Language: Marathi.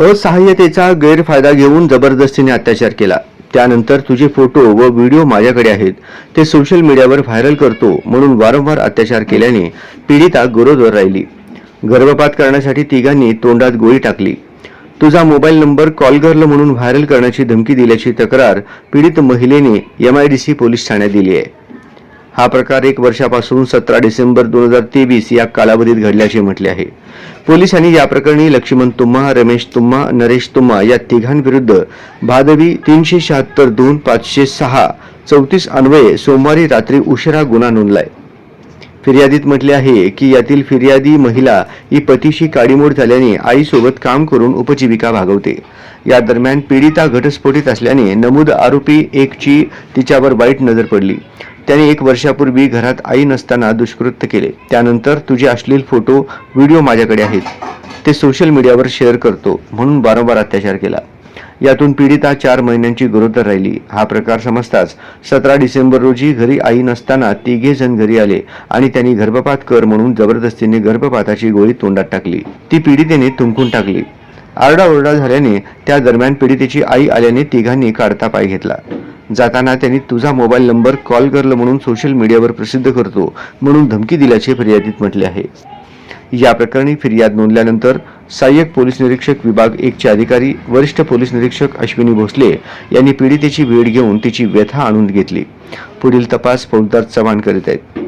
असहाय्यतेचा गैरफायदा घेऊन जबरदस्तीने अत्याचार केला. त्यानंतर तुझे फोटो व व्हिडिओ माझ्याकडे आहेत. ते सोशल मीडियावर व्हायरल करतो म्हणून वारंवार अत्याचार केल्याने पीडिता गरोदर राहिली. गर्भपात करण्यासाठी तिघांनी तोंडात गोळी टाकली. तुझा मोबाईल नंबर कॉल गर्ल म्हणून व्हायरल करण्याची धमकी दिल्याची तक्रार पीडित महिलेने एमआयडीसी पोलीस ठाण्यात दिली आहे. हा प्रकार एक वर्षापासून सतरा डिसेंबर दोन हजार तेवीस या कालावधीत घडल्याचे म्हटले आहे. पोलिसांनी या प्रकरणी लक्ष्मण तुम्मा रमेश तुम्मा नरेश तुम्मा या तिघांविरुद्ध भादवी तीनशे शहात्तर दोन पाचशे सहा चौतीस अन्वये सोमवारी रात्री उशिरा गुन्हा नोंदलाय. फिर्यादीत म्हटले आहे की यातील फिर्यादी महिला ही पतीशी काडीमोड झाल्याने आईसोबत काम करून उपजीविका भागवते. या दरम्यान पीडिता घटस्फोटीत असल्याने नमूद आरोपी एकची तिच्यावर वाईट नजर पडली. त्याने एक वर्षापूर्वी घरात आई नसताना दुष्कृत्य केले. त्यानंतर तुझे अश्लील फोटो व्हिडिओ माझ्याकडे आहेत. ते सोशल मीडियावर शेअर करतो म्हणून वारंवार अत्याचार केला. यातून पीडिता चार महिन्यांची गरोदर राहिली. हा प्रकार समजताच सतरा डिसेंबर रोजी घरी आई नसताना तिघे जण घरी आले आणि त्यांनी गर्भपात कर म्हणून जबरदस्तीने गर्भपाताची गोळी तोंडात टाकली. ती पीडितेने तुंकून टाकली. आरडाओरडा झाल्याने त्या दरम्यान पीडितेची आई आल्याने तिघांनी काढता पाय घेतला. जाताना त्यांनी तुझा मोबाईल नंबर कॉल करलं म्हणून सोशल मीडियावर प्रसिद्ध करतो म्हणून धमकी दिल्याचे फिर्यादीत म्हटले आहे. या प्रकरणी फिर्याद नोंदल्यानंतर सहाय्यक पोलीस निरीक्षक विभाग एकचे अधिकारी वरिष्ठ पोलीस निरीक्षक अश्विनी भोसले यांनी पीडितेची वेळ घेऊन तिची व्यथा आणून घेतली. पुढील तपास फौजदार चव्हाण करीत आहेत.